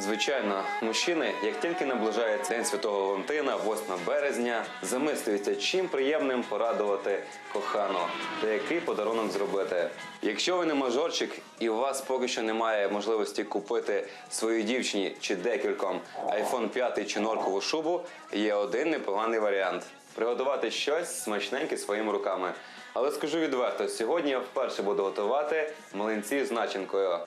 Звичайно, мужчини, як тільки наближається День Святого Валентина, 8 березня, замислюються, чим приємним порадувати кохану та який подарунок зробити. Якщо ви не мажорчик і у вас поки що немає можливості купити своїй дівчині чи декільком iPhone 5 чи норкову шубу, є один непоганий варіант приготувати щось смачненьке своїми руками. Але скажу відверто, сьогодні я вперше буду готувати млинці з начинкою.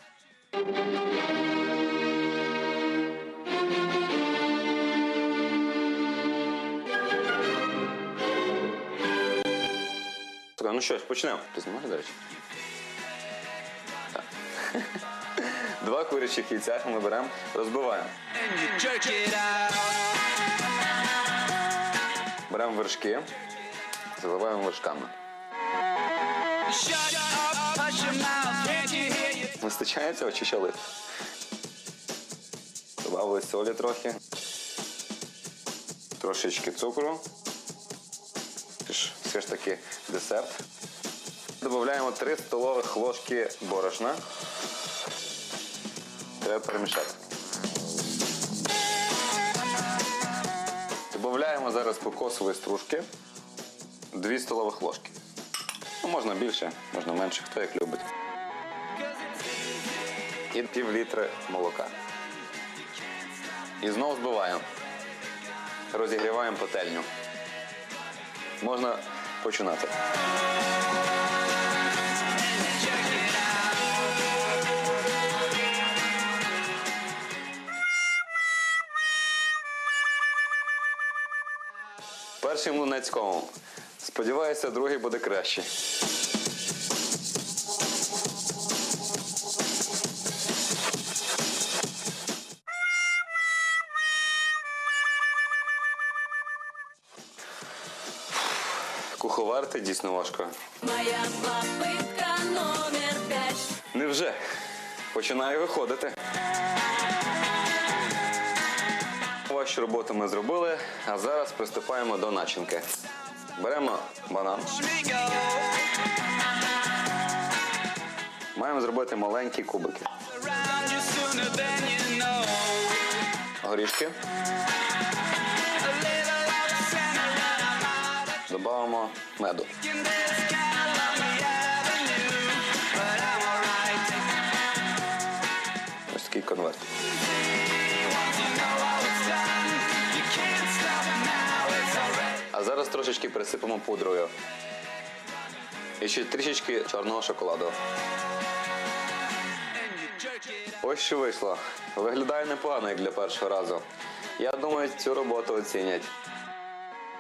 Ну що ж, почнемо. Ти знімаєш, до речі? Два курячих яйця ми беремо, розбиваємо. Беремо вершки, заливаємо вершками. Вистачає цього чи ще лити? Добавили солі трохи. Трошечки цукру. Все ж таки десерт. Додаємо 3 столових ложки борошна. Треба перемішати. Додаємо зараз кокосової стружки 2 столових ложки. Ну, можна більше, можна менше, хто як любить. І пів літри молока. І знову збиваємо. Розігріваємо пательню. Можна починати. Першим Лунецькому. Сподіваюся, другий буде краще. Куховарити дійсно важко. Моя попытка номер пять. Невже? Починаю виходити. Вашу роботу ми зробили, а зараз приступаємо до начинки. Беремо банан. Маємо зробити маленькі кубики. Горішки. Stop it now. It's already. А зараз трошечки присипемо пудрою. І ще трішечки чорного шоколаду. Ось що вийшло. Виглядає непогано, як для першого разу. Я думаю, цю роботу оцінять.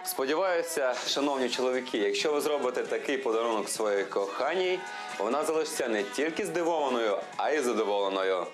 Сподіваюся, шановні чоловіки, якщо ви зробите такий подарунок своїй коханій, вона залишиться не тільки здивованою, а й задоволеною.